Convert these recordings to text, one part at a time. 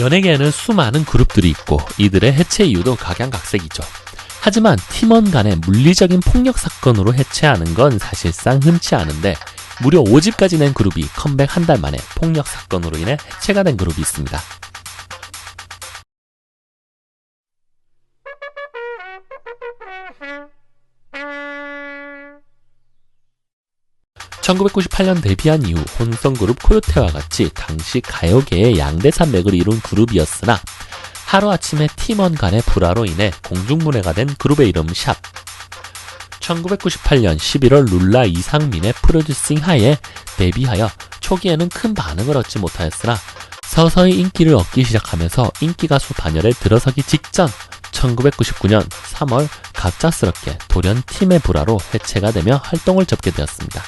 연예계에는 수많은 그룹들이 있고 이들의 해체 이유도 각양각색이죠. 하지만 팀원 간의 물리적인 폭력 사건으로 해체하는 건 사실상 흔치 않은데 무려 5집까지 낸 그룹이 컴백 한 달 만에 폭력 사건으로 인해 해체가 된 그룹이 있습니다. 1998년 데뷔한 이후 혼성그룹 코요테와 같이 당시 가요계의 양대 산맥을 이룬 그룹이었으나 하루아침에 팀원 간의 불화로 인해 공중분해가 된 그룹의 이름 샵. 1998년 11월 룰라 이상민의 프로듀싱 하에 데뷔하여 초기에는 큰 반응을 얻지 못하였으나 서서히 인기를 얻기 시작하면서 인기 가수 반열에 들어서기 직전 1999년 3월 갑작스럽게 돌연 팀의 불화로 해체가 되며 활동을 접게 되었습니다.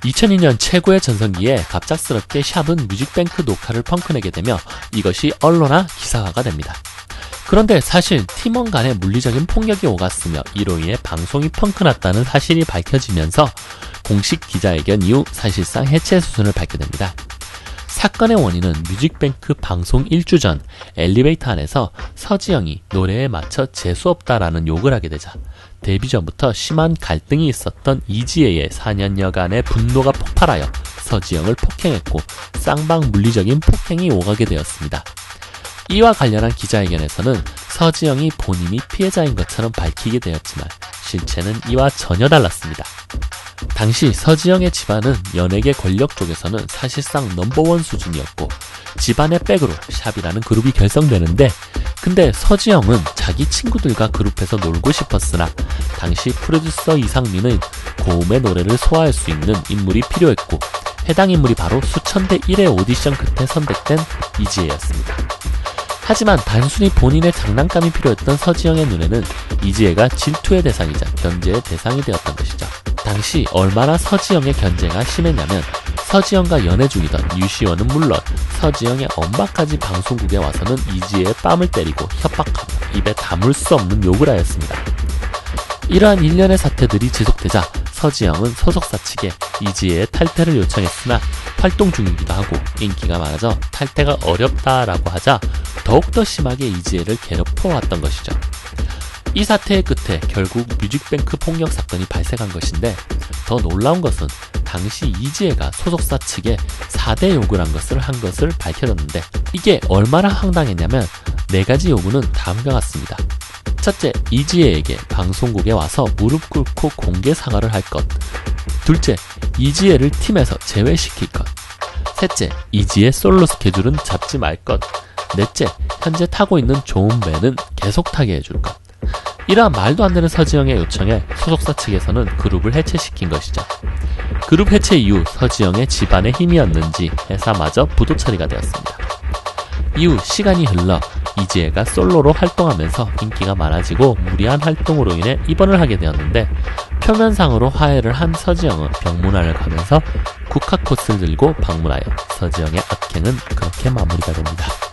2002년 최고의 전성기에 갑작스럽게 샵은 뮤직뱅크 녹화를 펑크내게 되며 이것이 언론화 기사화가 됩니다. 그런데 사실 팀원 간의 물리적인 폭력이 오갔으며 이로 인해 방송이 펑크났다는 사실이 밝혀지면서 공식 기자회견 이후 사실상 해체 수순을 밟게 됩니다. 사건의 원인은 뮤직뱅크 방송 1주 전 엘리베이터 안에서 서지영이 노래에 맞춰 재수없다라는 욕을 하게 되자 데뷔 전부터 심한 갈등이 있었던 이지혜의 4년여간의 분노가 폭발하여 서지영을 폭행했고 쌍방 물리적인 폭행이 오가게 되었습니다. 이와 관련한 기자회견에서는 서지영이 본인이 피해자인 것처럼 밝히게 되었지만 실체는 이와 전혀 달랐습니다. 당시 서지영의 집안은 연예계 권력 쪽에서는 사실상 넘버원 수준이었고 집안의 백으로 샵이라는 그룹이 결성되는데 근데 서지영은 자기 친구들과 그룹에서 놀고 싶었으나 당시 프로듀서 이상민은 고음의 노래를 소화할 수 있는 인물이 필요했고 해당 인물이 바로 수천 대 1의 오디션 끝에 선택된 이지혜였습니다. 하지만 단순히 본인의 장난감이 필요했던 서지영의 눈에는 이지혜가 질투의 대상이자 견제의 대상이 되었던 것이죠. 당시 얼마나 서지영의 견제가 심했냐면 서지영과 연애 중이던 유시원은 물론 서지영의 엄마까지 방송국에 와서는 이지혜의 뺨을 때리고 협박하고 입에 담을 수 없는 욕을 하였습니다. 이러한 일련의 사태들이 지속되자 서지영은 소속사 측에 이지혜의 탈퇴를 요청했으나 활동 중이기도 하고 인기가 많아져 탈퇴가 어렵다라고 하자 더욱더 심하게 이지혜를 괴롭혀 왔던 것이죠. 이 사태의 끝에 결국 뮤직뱅크 폭력 사건이 발생한 것인데 더 놀라운 것은 당시 이지혜가 소속사 측에 4대 요구를 한 것을 한 것을 밝혀졌는데 이게 얼마나 황당했냐면 네 가지 요구는 다음과 같습니다. 첫째, 이지혜에게 방송국에 와서 무릎 꿇고 공개 사과를 할 것. 둘째, 이지혜를 팀에서 제외시킬 것. 셋째, 이지혜 솔로 스케줄은 잡지 말 것. 넷째, 현재 타고 있는 좋은 배는 계속 타게 해줄 것. 이러한 말도 안 되는 서지영의 요청에 소속사 측에서는 그룹을 해체시킨 것이죠. 그룹 해체 이후 서지영의 집안의 힘이었는지 회사마저 부도 처리가 되었습니다. 이후 시간이 흘러 이지혜가 솔로로 활동하면서 인기가 많아지고 무리한 활동으로 인해 입원을 하게 되었는데 표면상으로 화해를 한 서지영은 병문안을 가면서 국화 코스를 들고 방문하여 서지영의 악행은 그렇게 마무리가 됩니다.